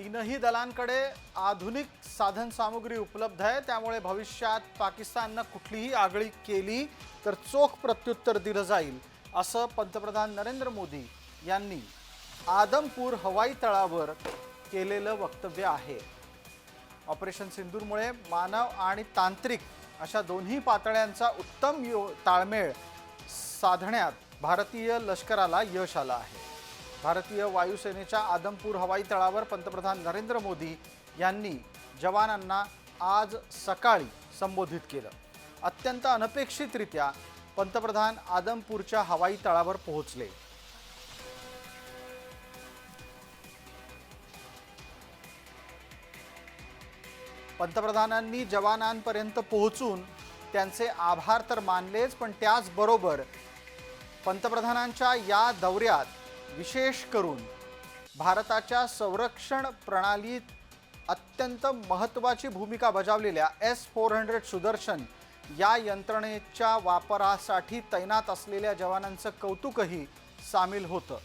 तीनही दलांकडे आधुनिक साधनसामुग्री उपलब्ध आहे. त्यामुळे भविष्यात पाकिस्ताननं कुठलीही आगळी केली तर चोख प्रत्युत्तर दिलं जाईल असं पंतप्रधान नरेंद्र मोदी यांनी आदमपूर हवाई तळावर केलेलं वक्तव्य आहे. ऑपरेशन सिंदूरमुळे मानव आणि तांत्रिक अशा दोन्ही पातळ्यांचा उत्तम यो ताळमेळ साधण्यात भारतीय लष्कराला यश आलं आहे. भारतीय वायुसेनेच्या आदमपूर हवाई तळावर पंतप्रधान नरेंद्र मोदी यांनी जवानांना आज सकाळी संबोधित केलं. अत्यंत अनपेक्षितरित्या पंतप्रधान आदमपूरच्या हवाई तळावर पोहोचले. पंतप्रधानांनी जवानांपर्यंत पोहोचून त्यांचे आभार तर मानलेच पण त्याचबरोबर पंतप्रधानांच्या या दौऱ्यात विशेष करून भारताच्या संरक्षण प्रणालीत अत्यंत महत्त्वाची भूमिका बजावलेल्या एस फोर हंड्रेड सुदर्शन या यंत्रणेच्या वापरासाठी तैनात असलेल्या जवानांचं कौतुकही सामील होतं.